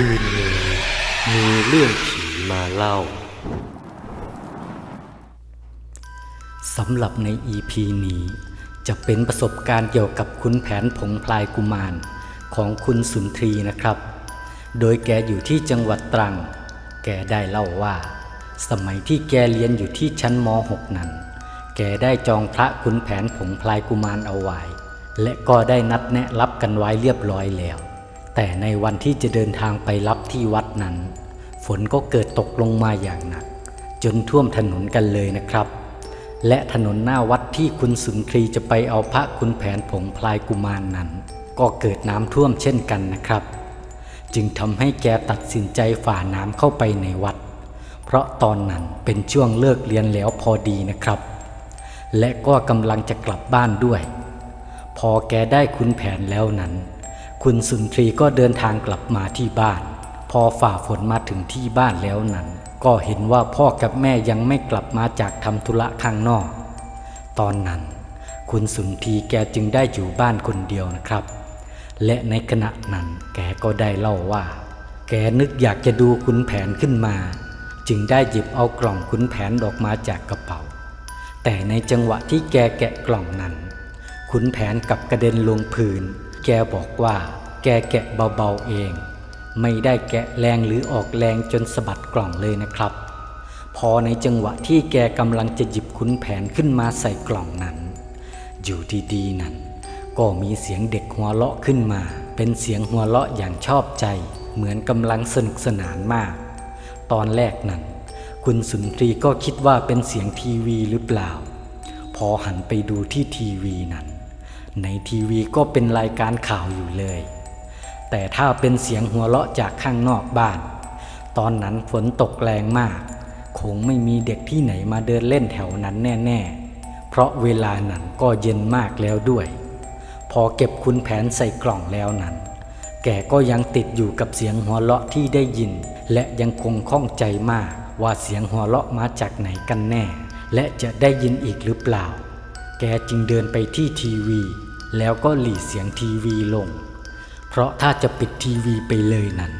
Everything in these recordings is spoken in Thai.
คืนนี้มีเรื่องผีมาเล่าสำหรับใน EP นี้ จะเป็นประสบการณ์เกี่ยวกับคุณแผนผงพลายกุมารของคุณสุนทรีนะครับ โดยแกอยู่ที่จังหวัดตรัง แกได้เล่าว่า สมัยที่แกเรียนอยู่ที่ชั้นม .6 นั้น แกได้จองพระคุณแผนผงพลายกุมารเอาไว้ และก็ได้นัดแนะรับกันไว้เรียบร้อยแล้ว แต่ในวันที่จะเดินทางไปรับที่วัดนั้น ฝนก็เกิดตกลงมาอย่างหนัก จนท่วมถนนกันเลยนะครับ และถนนหน้าวัดที่คุณสุนทรีจะไปเอาพระคุณแผนผงพลายกุมารนนั้น ก็เกิดน้ำท่วมเช่นกันนะครับ จึงทำให้แกตัดสินใจฝ่าน้ำเข้าไปในวัด เพราะตอนนั้นเป็นช่วงเลิกเรียนแล้วพอดีนะครับ และก็กำลังจะกลับบ้านด้วย พอแกได้คุณแผนแล้วนั้น คุณสุนทรีก็เดินทางกลับมาที่บ้าน พอฝ่าฝนมาถึงที่บ้านแล้วนั้น ก็เห็นว่าพ่อกับแม่ยังไม่กลับมาจากทำธุระข้างนอก ตอนนั้น คุณสุนทรีแกจึงได้อยู่บ้านคนเดียวนะครับ และในขณะนั้นแกก็ได้เล่าว่า แกนึกอยากจะดูคุณแผนขึ้นมา จึงได้หยิบเอากล่องคุณแผนออกมาจากกระเป๋า แต่ในจังหวะที่แกแกะกล่องนั้นขุนแผนกับกระเด็นลงพื้น แกบอกว่า แกแกะเบาๆเอง ไม่ได้แกะแรงหรือออกแรงจนสะบัดกล่องเลยนะครับ พอในจังหวะที่แกกำลังจะหยิบขุนแผนขึ้นมาใส่กล่องนั้น อยู่ดีๆนั้น ก็มีเสียงเด็กหัวเราะขึ้นมา เป็นเสียงหัวเราะอย่างชอบใจ เหมือนกำลังสนุกสนานมาก ตอนแรกนั้น คุณสุนทรีก็คิดว่าเป็นเสียงทีวีหรือเปล่า พอหันไปดูที่ทีวีนั้น ในทีวีก็เป็นรายการข่าวอยู่เลย แต่ถ้าเป็นเสียงหัวเราะจากข้างนอกบ้าน ตอนนั้นฝนตกแรงมาก คงไม่มีเด็กที่ไหนมาเดินเล่นแถวนั้นแน่ๆ เพราะเวลานั้นก็เย็นมากแล้วด้วย พอเก็บคุณแผนใส่กล่องแล้วนั้น แกก็ยังติดอยู่กับเสียงหัวเราะที่ได้ยิน และยังคงข้องใจมากว่าเสียงหัวเราะมาจากไหนกันแน่ และจะได้ยินอีกหรือเปล่า แกจึงเดินไปที่ทีวี แล้วก็หลีเสียงทีวีลง เพราะถ้าจะปิดทีวีไปเลยนั้น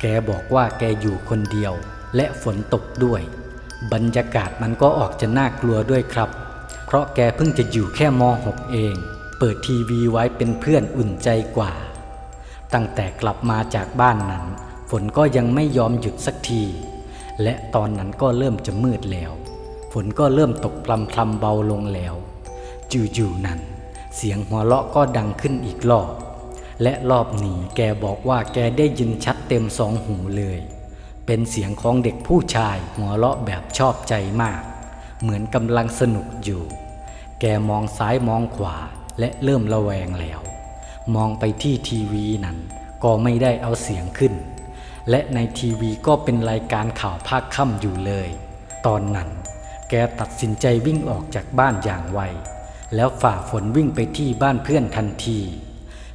แกบอกว่าแกอยู่คนเดียว และฝนตกด้วย บรรยากาศมันก็ออกจะน่ากลัวด้วยครับ เพราะแกเพิ่งจะอยู่แค่ม .6 เอง เปิดทีวีไว้เป็นเพื่อนอุ่นใจกว่า ตั้งแต่กลับมาจากบ้านนั้น ฝนก็ยังไม่ยอมหยุดสักที และตอนนั้นก็เริ่มจะมืดแล้ว ฝนก็เริ่มตกพลำพลำเบาลงแล้ว จู่ๆนั้น เสียงหัวเราะก็ดังขึ้นอีกรอบ และรอบนี้แกบอกว่าแกได้ยินชัดเต็มสองหูเลย เป็นเสียงของเด็กผู้ชายหัวเราะแบบชอบใจมาก เหมือนกำลังสนุกอยู่ แกมองซ้ายมองขวาและเริ่มระแวงแล้ว มองไปที่ทีวีนั้นก็ไม่ได้เอาเสียงขึ้น และในทีวีก็เป็นรายการข่าวภาคค่ำอยู่เลย ตอนนั้นแกตัดสินใจวิ่งออกจากบ้านอย่างไว แล้วฝ่าฝนวิ่งไปที่บ้านเพื่อนทันที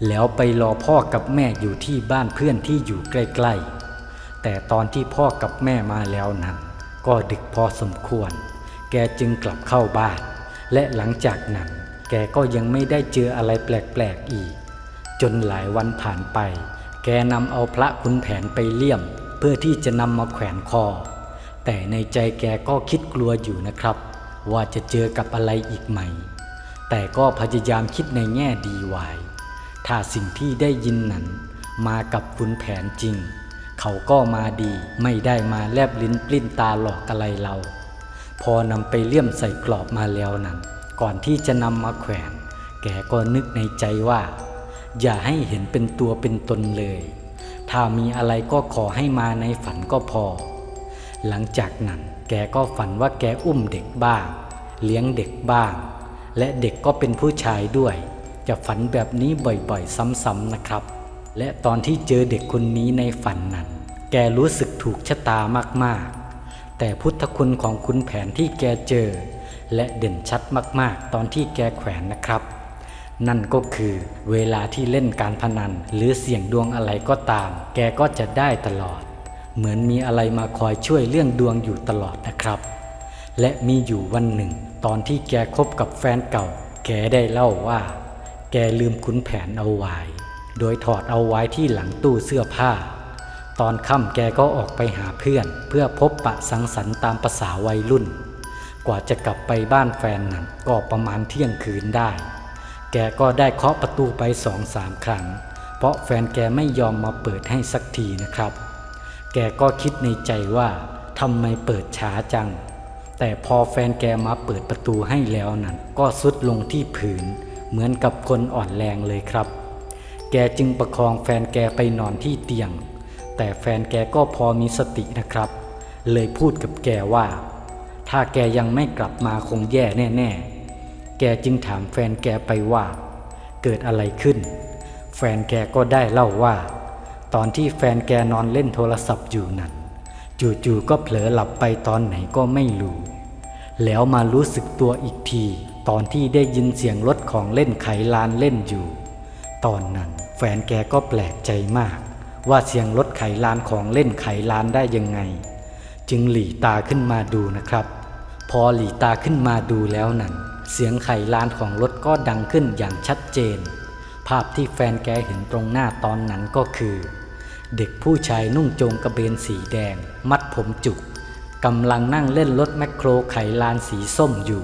แล้วไปรอพ่อกับแม่อยู่ที่บ้านเพื่อนที่อยู่ใกล้ๆ แต่ตอนที่พ่อกับแม่มาแล้วนั้น ก็ดึกพอสมควร แกจึงกลับเข้าบ้าน และหลังจากนั้น แกก็ยังไม่ได้เจออะไรแปลกๆอีก จนหลายวันผ่านไป แกนำเอาพระคุณแผนไปเลี่ยม เพื่อที่จะนำมาแขวนคอ แต่ในใจแกก็คิดกลัวอยู่นะครับ ว่าจะเจอกับอะไรอีกไหม แต่ก็พยายามคิดในแง่ดีไว้ถ้าสิ่งที่ได้ยินนั้น มากับคุณแผนจริง เขาก็มาดีไม่ได้มาแลบลิ้นปลิ้นตาหลอกอะไรเรา พอนำไปเลี่ยมใส่กรอบมาแล้วนั้น ก่อนที่จะนำมาแขวน แกก็นึกในใจว่า อย่าให้เห็นเป็นตัวเป็นตนเลย ถ้ามีอะไรก็ขอให้มาในฝันก็พอ หลังจากนั้นแกก็ฝันว่าแกอุ้มเด็กบ้าง เลี้ยงเด็กบ้าง และเด็กก็เป็นผู้ชายด้วย จะฝันแบบนี้บ่อยๆ ซ้ำๆนะครับ และตอนที่เจอเด็กคนนี้ในฝันนั้น แกรู้สึกถูกชะตามากๆ แต่พุทธคุณของคุณแผนที่แกเจอ และเด่นชัดมากๆ ตอนที่แกแขวนนะครับ นั่นก็คือเวลาที่เล่นการพนัน หรือเสี่ยงดวงอะไรก็ตาม แกก็จะได้ตลอด เหมือนมีอะไรมาคอยช่วยเรื่องดวงอยู่ตลอดนะครับ และมีอยู่วันหนึ่ง ตอนที่แกคบกับแฟนเก่า แกได้เล่าว่า แกลืมขุนแผนเอาไว้ โดยถอดเอาไว้ที่หลังตู้เสื้อผ้า ตอนค่ำแกก็ออกไปหาเพื่อน เพื่อพบปะสังสรรค์ตามภาษาวัยรุ่น กว่าจะกลับไปบ้านแฟนนั้นก็ประมาณเที่ยงคืนได้ แกก็ได้เคาะประตูไปสองสามครั้ง เพราะแฟนแกไม่ยอมมาเปิดให้สักทีนะครับ แกก็คิดในใจว่าทำไมเปิดช้าจัง แต่พอแฟนแกมาเปิดประตูให้แล้วนั้นก็สุดลงที่ผืน เหมือนกับคนอ่อนแรงเลยครับ แกจึงประคองแฟนแกไปนอนที่เตียง แต่แฟนแกก็พอมีสตินะครับ เลยพูดกับแกว่า ถ้าแกยังไม่กลับมาคงแย่แน่ๆ แกจึงถามแฟนแกไปว่า เกิดอะไรขึ้น แฟนแกก็ได้เล่าว่า ตอนที่แฟนแกนอนเล่นโทรศัพท์อยู่นั้น จู่ๆก็เผลอหลับไปตอนไหนก็ไม่รู้ แล้วมารู้สึกตัวอีกที ตอนที่ได้ยินเสียงรถของเล่นไขลานเล่นอยู่ ตอนนั้นแฟนแกก็แปลกใจมาก ว่าเสียงรถไขลานของเล่นไขลานได้ยังไง จึงหลีตาขึ้นมาดูนะครับ พอหลีตาขึ้นมาดูแล้วนั้นเสียงไขลานของรถก็ดังขึ้นอย่างชัดเจน ภาพที่แฟนแกเห็นตรงหน้าตอนนั้นก็คือ เด็กผู้ชายนุ่งโจงกระเบนสีแดง มัดผมจุกกำลังนั่งเล่นรถแมคโครไขลานสีส้มอยู่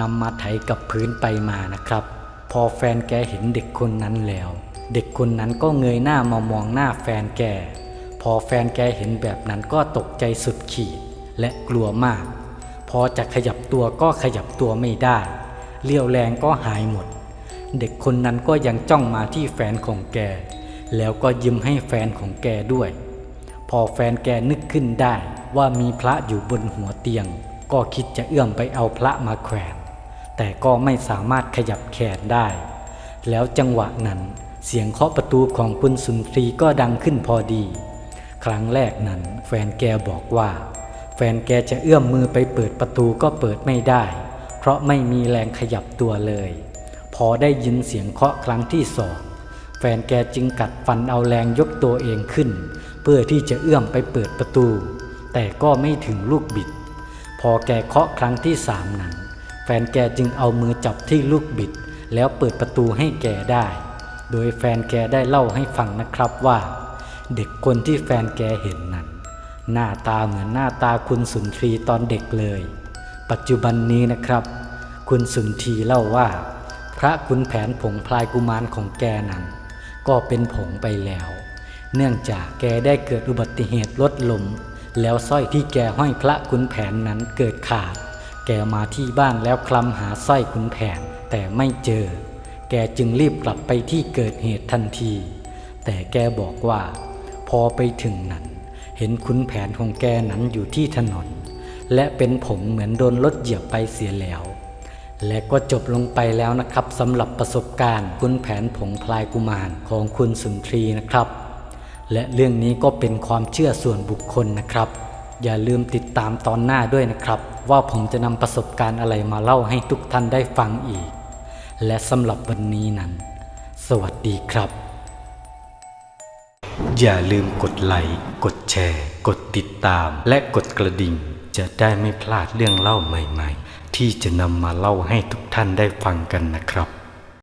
นำมาไถกับพื้นไปมานะครับ พอแฟนแกเห็นเด็กคนนั้นแล้ว เด็กคนนั้นก็เงยหน้ามามองหน้าแฟนแก พอแฟนแกเห็นแบบนั้นก็ตกใจสุดขีด และกลัวมาก พอจะขยับตัวก็ขยับตัวไม่ได้เลี้ยวแรงก็หายหมด เด็กคนนั้นก็ยังจ้องมาที่แฟนของแก แล้วก็ยิ้มให้แฟนของแกด้วย พอแฟนแกนึกขึ้นได้ว่ามีพระอยู่บนหัวเตียง ก็คิดจะเอื้อมไปเอาพระมาแขวน แต่ก็ไม่สามารถขยับแขนได้ แล้วจังหวะนั้นเสียงเคาะประตูของคุณสุนทรีก็ดังขึ้นพอดี ครั้งแรกนั้นแฟนแกบอกว่า แฟนแกจะเอื้อมมือไปเปิดประตูก็เปิดไม่ได้ เพราะไม่มีแรงขยับตัวเลย พอได้ยินเสียงเคาะครั้งที่สอง แฟนแกจึงกัดฟันเอาแรงยกตัวเองขึ้น เพื่อที่จะเอื้อมไปเปิดประตู แต่ก็ไม่ถึงลูกบิด พอแกเคาะครั้งที่สามนั้น แฟนแกจึงเอามือจับที่ลูกบิด แล้วเปิดประตูให้แกได้ โดยแฟนแกได้เล่าให้ฟังนะครับว่า เด็กคนที่แฟนแกเห็นนั้น หน้าตาเหมือนหน้าตาคุณสุนทรีตอนเด็กเลย ปัจจุบันนี้นะครับ คุณสุนทรีเล่าว่า พระคุณแผนผงพลายกุมารของแกนั้น ก็เป็นผงไปแล้ว เนื่องจากแกได้เกิดอุบัติเหตุรถล้มแล้วสร้อยที่แกห้อยพระคุณแผนนั้นเกิดขาด แกมาที่บ้านแล้วคลำหาสร้อยคุณแผนแต่ไม่เจอ แกจึงรีบกลับไปที่เกิดเหตุทันที แต่แกบอกว่า พอไปถึงนั้น เห็นคุณแผนของแกนั้นอยู่ที่ถนน และเป็นผงเหมือนโดนรถเหยียบไปเสียแล้ว และก็จบลงไปแล้วนะครับสำหรับประสบการณ์คุณแผนผงพลายกุมารของคุณสุนทรีนะครับ และเรื่องนี้ก็เป็นความเชื่อส่วนบุคคลนะครับ อย่าลืมติดตามตอนหน้าด้วยนะครับ ว่าผมจะนำประสบการณ์อะไรมาเล่าให้ทุกท่านได้ฟังอีก และสำหรับวันนี้นั้น สวัสดีครับ อย่าลืมกดไลค์กดแชร์ กดติดตาม และกดกระดิ่ง จะได้ไม่พลาดเรื่องเล่าใหม่ ๆ ที่จะนำมาเล่าให้ทุกท่านได้ฟังกันนะครับ